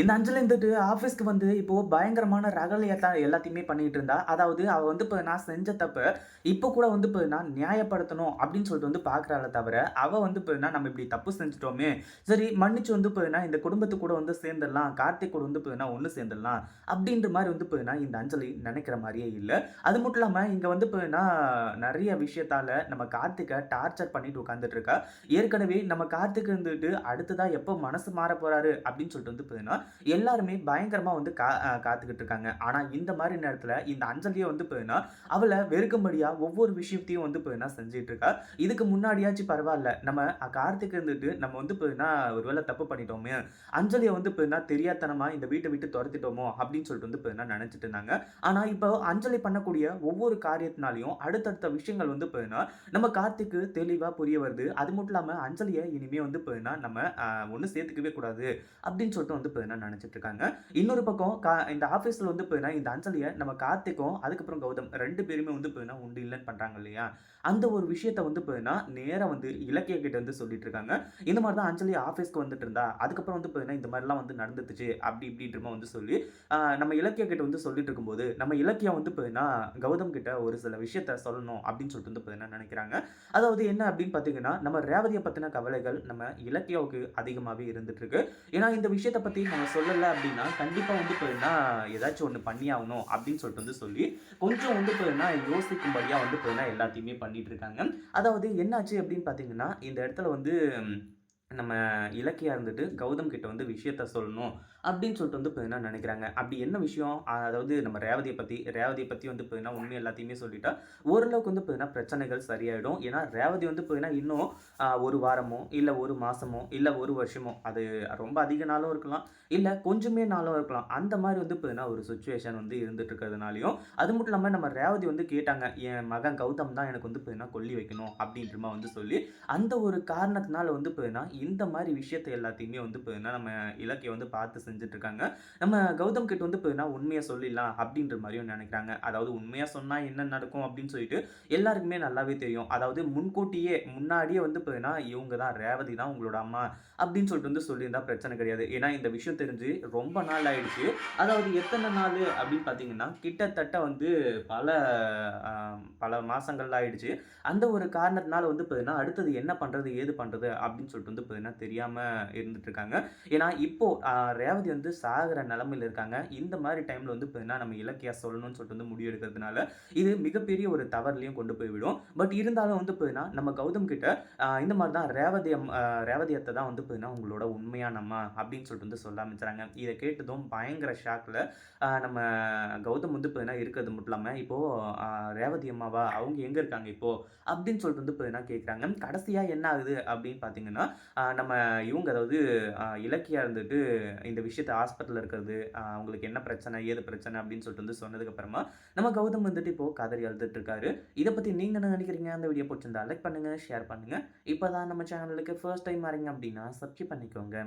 இந்த அஞ்சலி இருந்துட்டு ஆஃபீஸ்க்கு வந்து இப்போ பயங்கரமான ரகலையத்தான் எல்லாத்தையுமே பண்ணிட்டு இருந்தா. அதாவது அவ வந்து இப்போ நான் செஞ்ச தப்பு இப்போ கூட வந்து இப்போ நான் நியாயப்படுத்தணும் அப்படின்னு சொல்லிட்டு வந்து பார்க்குறாளே தவிர அவ வந்து இப்போ நம்ம இப்படி தப்பு செஞ்சுட்டோமே? சரி மன்னிச்சு வந்து இப்போ இந்த குடும்பத்து கூட வந்து சேர்ந்துடலாம் கார்த்திக் கூட வந்து இப்போ ஒன்று சேர்ந்துடலாம் அப்படின்ற மாதிரி வந்து இப்போ இந்த அஞ்சலி நினைக்கிற மாதிரியே இல்லை. அது மட்டும் இல்லாமல் இங்கே வந்து இப்போ நிறைய விஷயத்தால நம்ம கார்த்திகை டார்ச்சர் பண்ணிட்டு உட்காந்துட்டு இருக்கா. ஏற்கனவே நம்ம கார்த்திக் இருந்துட்டு அடுத்ததாக எப்போ மனசு மாற போறாரு அப்படின்னு சொல்லிட்டு வந்து இப்போ எல்லாருமே பயங்கரமாக வந்து கா காத்துக்கிட்டு இருக்காங்க. ஆனால் இந்த மாதிரி நேரத்தில் இந்த அஞ்சலியை வந்து போயின்னா அவளை வெறுக்கும்படியாக ஒவ்வொரு விஷயத்தையும் வந்து போயினா செஞ்சுட்டு இருக்கா. இதுக்கு முன்னாடியாச்சும் பரவாயில்ல. நம்ம கார்த்திக் இருந்துட்டு நம்ம வந்து போயினா ஒருவேளை தப்பு பண்ணிட்டோமே அஞ்சலியை வந்து போயினா தெரியாதனமாக இந்த வீட்டை விட்டு துரத்திட்டோமோ அப்படின்னு சொல்லிட்டு வந்து போயினா நினச்சிட்டு இருந்தாங்க. ஆனால் இப்போ அஞ்சலி பண்ணக்கூடிய ஒவ்வொரு காரியத்தினாலையும் அடுத்தடுத்த விஷயங்கள் வந்து போயினா நம்ம கார்த்திக்கு தெளிவாக புரிய வருது. அது மட்டும் இல்லாமல் அஞ்சலியை இனிமே வந்து போயினா நம்ம ஒன்று சேர்த்துக்கவே கூடாது அப்படின்னு சொல்லிட்டு வந்து போயினா நினச்சிட்டு இருக்காங்க இன்னொரு பக்கம் கா இந்த ஆஃபீஸில் வந்து போயினா இந்த அஞ்சலியை நம்ம கார்த்திக்கும் அதுக்கப்புறம் கௌதம் ரெண்டு பேருமே வந்து போயினா உண்டு இல்லைன்னு பண்ணுறாங்க இல்லையா? அந்த ஒரு விஷயத்த வந்து போயினா நேராக வந்து இலக்கிய கிட்ட வந்து சொல்லிட்டு இருக்காங்க இந்த மாதிரி தான் அஞ்சலி ஆஃபீஸ்க்கு வந்துட்டு இருந்தா அதுக்கப்புறம் வந்து போயினா இந்த மாதிரிலாம் வந்து நடந்துச்சு அப்படி இப்படின்றமா வந்து சொல்லி நம்ம இலக்கிய கிட்ட வந்து சொல்லிட்டு இருக்கும்போது நம்ம இலக்கியம் வந்து போயினா கௌதம் கிட்ட ஒரு சில விஷயத்த சொல்லணும் அப்படின்னு சொல்லிட்டு வந்து போயினா நினைக்கிறாங்க. அதாவது என்ன அப்படின்னு பார்த்தீங்கன்னா நம்ம ரேவதியை பற்றின கவலைகள் நம்ம இலக்கியாவுக்கு அதிகமாகவே இருந்துட்டு இருக்கு ஏன்னா இந்த விஷயத்தை பற்றி சொல்லலை அப்படின்னா கண்டிப்பாக வந்து போயிருந்தால் ஏதாச்சும் ஒன்று பண்ணி ஆகணும் அப்படின்னு சொல்லிட்டு வந்து சொல்லி கொஞ்சம் வந்து போயிருந்தா யோசிக்கும்படியாக வந்து போயின்னா எல்லாத்தையுமே பண்ணிட்டு இருக்காங்க. அதாவது என்னாச்சு அப்படின்னு பார்த்தீங்கன்னா இந்த இடத்துல வந்து நம்ம இலக்கியா இருந்துட்டு கௌதம் கிட்ட வந்து விஷயத்த சொல்லணும் அப்படின்னு சொல்லிட்டு வந்து இப்போ என்ன நினைக்கிறாங்க. அப்படி என்ன விஷயம்? அதாவது நம்ம ரேவதியை பற்றி ரேவதியை பற்றி வந்து பார்த்தீங்கன்னா உண்மை எல்லாத்தையுமே சொல்லிட்டா ஓரளவுக்கு வந்து பார்த்தீங்கன்னா பிரச்சனைகள் சரியாயிடும். ஏன்னா ரேவதி வந்து இப்போ இன்னும் ஒரு வாரமோ இல்லை ஒரு மாதமோ இல்லை ஒரு வருஷமோ அது ரொம்ப அதிக நாளும் இருக்கலாம் இல்லை கொஞ்சமே நாளும் இருக்கலாம். அந்த மாதிரி வந்து பார்த்தீங்கன்னா ஒரு சுச்சுவேஷன் வந்து இருந்துட்டு இருக்கிறதுனாலையும் அது மட்டும் இல்லாமல் நம்ம ரேவதி வந்து கேட்டாங்க என் மகன் கௌதம் தான் எனக்கு வந்து இப்போ என்ன கொல்லி வைக்கணும் அப்படின்றமா வந்து சொல்லி அந்த ஒரு காரணத்தினால வந்து இப்போ இந்த மாதிரி விஷயத்தை எல்லாத்தையுமே வந்து இப்போ என்ன நம்ம இலக்கிய வந்து பார்த்து செஞ்சுட்ருக்காங்க. நம்ம கௌதம் கிட்ட வந்து இப்போ என்ன சொல்லிடலாம் அப்படின்ற மாதிரியும் நினைக்கிறாங்க. அதாவது உண்மையாக சொன்னால் என்ன நடக்கும் அப்படின்னு சொல்லிட்டு எல்லாருக்குமே நல்லாவே தெரியும். அதாவது முன்கூட்டியே முன்னாடியே வந்து இப்போ என்ன இவங்க தான் ரேவதி தான் உங்களோட அம்மா அப்படின்னு சொல்லிட்டு வந்து சொல்லியிருந்தா பிரச்சனை கிடையாது. ஏன்னா இந்த விஷயம் தெரிஞ்சு ரொம்ப நாள் ஆயிடுச்சு. அதாவது எத்தனை நாள் அப்படின்னு பார்த்தீங்கன்னா கிட்டத்தட்ட வந்து பல பல மாதங்கள் ஆயிடுச்சு. அந்த ஒரு காரணத்தினால வந்து பார்த்தீங்கன்னா அடுத்தது என்ன பண்ணுறது ஏது பண்ணுறது அப்படின்னு சொல்லிட்டு வந்து பார்த்தீங்கன்னா தெரியாமல் இருந்துட்டு இருக்காங்க ஏன்னா இப்போ ரேவதி வந்து சாகிற நிலமையில இருக்காங்க. இந்த மாதிரி டைமில் வந்து பார்த்தீங்கன்னா நம்ம இலக்கியா சொல்லணும்னு சொல்லிட்டு வந்து முடிவு எடுக்கிறதுனால இது மிகப்பெரிய ஒரு தவறுலையும் கொண்டு போய் விடும். பட் இருந்தாலும் வந்து பார்த்தீங்கன்னா நம்ம கௌதம் கிட்ட இந்த மாதிரி தான் ரேவதி ரேவதியத்தை தான் வந்து பார்த்தீங்கன்னா உங்களோட உண்மையான அம்மா அப்படின்னு சொல்லிட்டு வந்து சொல்ல ஆரம்பிச்சாங்க. இதை கேட்டதும் பயங்கர ஷாக்கில் நம்ம கௌதம் வந்து பார்த்தீங்கன்னா இருக்கிறது மட்டும் இல்லாமல் இப்போது ரேவதி அம்மாவா? அவங்க எங்கே இருக்காங்க இப்போது அப்படின்னு சொல்லிட்டு வந்து பார்த்தீங்கன்னா கேட்குறாங்க கடைசியாக என்ன ஆகுது அப்படின்னு பார்த்தீங்கன்னா நம்ம இவங்க அதாவது இலக்கியாக இலக்கியா இருந்துட்டு இந்த விஷயத்தை ஹாஸ்பிட்டலில் இருக்கிறது அவங்களுக்கு என்ன பிரச்சனை ஏது பிரச்சனை அப்படின்னு சொல்லிட்டு வந்து சொன்னதுக்கப்புறமா நம்ம கௌதம் வந்துட்டு இப்போது கதறி அழுதுட்டு இருக்காரு. இதை பற்றி நீங்கள் என்ன நினைக்கிறீங்க? அந்த வீடியோ பிடிச்சிருந்தா லைக் பண்ணுங்கள் ஷேர் பண்ணுங்கள் இப்போ தான் நம்ம சேனலுக்கு ஃபர்ஸ்ட் டைம் வரீங்க அப்படின்னா சப்ஸ்கிரைப் பண்ணிக்கோங்க.